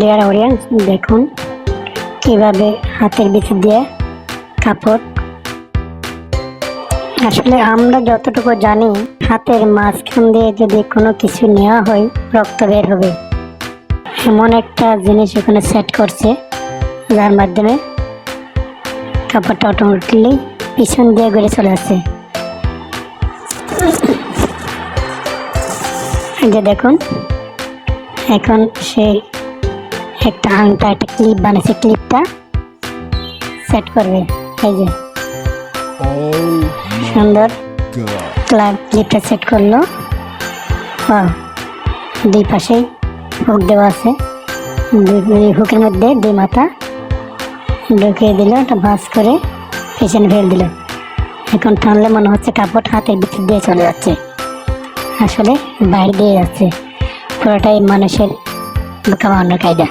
Dear audience দেখুন কীভাবে হাতের ভিতর দিয়ে কাপড়। আসলে আমরা যতটুকু জানি, হাতের মাঝখান দিয়ে যদি কোনো কিছু নেওয়া হয়, রক্ত বের হবে। এমন একটা জিনিস এখানে সেট করছে, যার মাধ্যমে কাপড়টা অটোমেটিকলি পিছন দিয়ে ঘুরে চলে এই যে দেখুন, এখন সে একটা আংটা একটা ক্লিপ বানাচ্ছে ক্লিপটা সেট করবে। এই যে। Oh সুন্দর। ক্লাব ক্লিপটা সেট করল। Wow, দুই পাশেই হুক দেওয়া আছে। হুকের মধ্যে দুই মাথা ঢুকিয়ে দিল একটা ভাঁজ করে পেছনে ফেল দিল। এখন টানলে মনে হচ্ছে কাপড় হাতের ভিতর দিয়ে চলে যাচ্ছে। আসলে বাইরে দিয়ে যাচ্ছে। পুরোটাই মানুষের কামানোর কায়দা।